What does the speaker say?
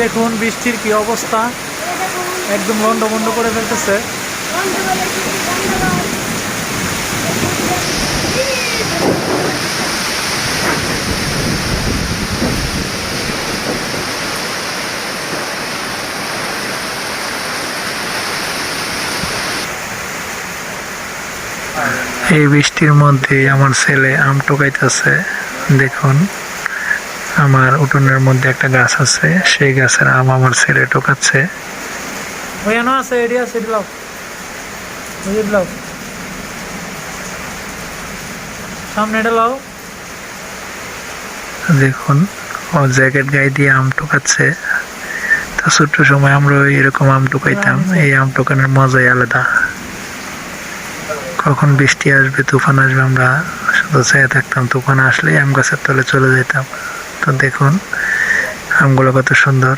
দেখুন বৃষ্টির কি অবস্থা। একদম লন্ড বন্ড করে ফেলতেছে। এই বৃষ্টির মধ্যে আমার ছেলে আম টোকাইতেছে দেখুন। আমার উঠোনের মধ্যে একটা গাছ আছে সেই গাছের আম আমার ছেলে টোকাচ্ছে ওইখানে আছে এডি আছে এডি লাও। এডি লাও। সামনে এটা লাও। দেখুন ও জ্যাকেট গায়ে দিয়ে আম টোকাচ্ছে তা ছোট্ট সময় আমরা এরকম আম টোকাইতাম এই আম টোকানোর মজাই আলাদা। কখন বৃষ্টি আসবে তুফান আসবে আমরা শুধু চেয়ে থাকতাম তুফান আসলেই আম গাছের তলে চলে যেতাম তো দেখুন। আমগুলো কত সুন্দর।